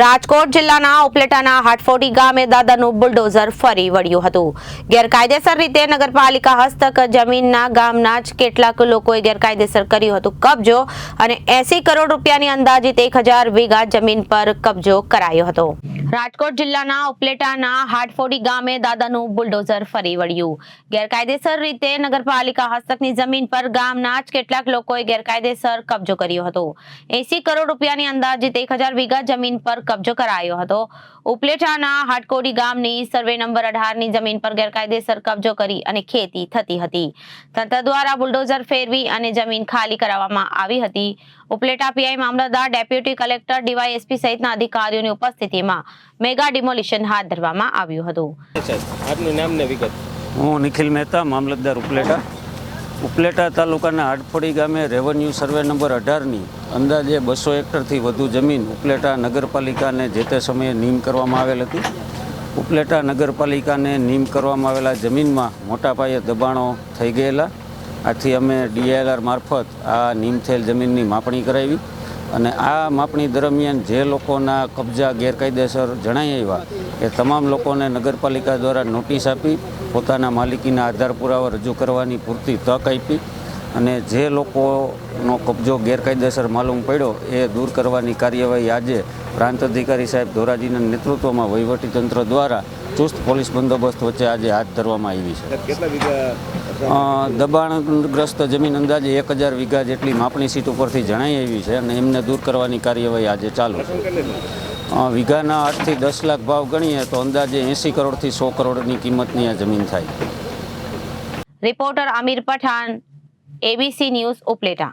રાજકોટ જિલ્લાના ઉપલેટાના હાટફોટી ગામે દાદાનું બુલડોઝર ફરી વળ્યું હતું. ગેરકાયદેસર રીતે નગરપાલિકા હસ્તક જમીનના ગામના જ કેટલાક લોકોએ ગેરકાયદેસર કર્યું હતું કબજો અને એસી કરોડ રૂપિયાની અંદાજિત એક વીઘા જમીન પર કબજો કરાયો હતો. રાજકોટ જિલ્લાના ઉપલેટાના હાટફોડી ગામે દાદાનું બુલડોઝર ફરી વળ્યું. ગેરકાયદેસર રીતે નગરપાલિકા હસ્તકની જમીન પર ગામના જ કેટલાક લોકોએ ગેરકાયદેસર કબજો કર્યો હતો. એસી કરોડ રૂપિયાની અંદાજિત એક હજાર વીઘા જમીન પર કબજો કરાયો હતો. ઉપલેટાના હાટકોડી ગામની સર્વે નંબર અઢારની જમીન પર ગેરકાયદેસર કબજો કરી અને ખેતી થતી હતી. તંત્ર દ્વારા બુલડોઝર ફેરવી અને જમીન ખાલી કરાવવામાં આવી હતી. ઉપલેટા પીઆઈ મામલતદાર ડેપ્યુટી કલેક્ટર ડીવાયએસપી સહિતના અધિકારીઓની ઉપસ્થિતિમાં મેગા ડિમોલિશન હાથ ધરવામાં આવ્યું હતું. આપનું નામ ને વિગત. હું નિખિલ મહેતા મામલતદાર ઉપલેટા. ઉપલેટા તાલુકાના હાડફોડી ગામે રેવન્યુ સર્વે નંબર અઢારની અંદાજે બસો હેક્ટરથી વધુ જમીન ઉપલેટા નગરપાલિકાને જે તે સમયે નીમ કરવામાં આવેલ હતી. ઉપલેટા નગરપાલિકાને નીમ કરવામાં આવેલા જમીનમાં મોટા પાયે દબાણો થઈ ગયેલા. આથી અમે ડીએલઆર મારફત આ નીમ થયેલ જમીનની માપણી કરાવી. અને આ માપણી દરમિયાન જે લોકોના કબજા, ગેરકાયદેસર જણાઈ આવ્યા, એ તમામ લોકોને નગરપાલિકા દ્વારા નોટિસ આપી, પોતાના માલિકીના આધાર પુરાવા રજૂ કરવાની પૂરતી તક આપી અને જે લોકોનો કબજો ગેરકાયદેસર માલુમ પડ્યો એ દૂર કરવાની કાર્યવાહી આજે પ્રાંત અધિકારી સાહેબ ધોરાજીના નેતૃત્વમાં વહીવટીતંત્ર દ્વારા ચુસ્ત પોલીસ બંદોબસ્ત વચ્ચે આજે હાથ ધરવામાં આવી છે. દબાણગ્રસ્ત જમીન અંદાજે એક હજાર વીઘા જેટલી માપણી સીટ ઉપરથી જણાઈ આવી છે અને એમને દૂર કરવાની કાર્યવાહી આજે ચાલુ છે. વીઘાના આઠથી દસ લાખ ભાવ ગણીએ તો અંદાજે એંસી કરોડથી સો કરોડની કિંમતની આ જમીન થાય. Reporter Aamir Pathan ABC news Upleta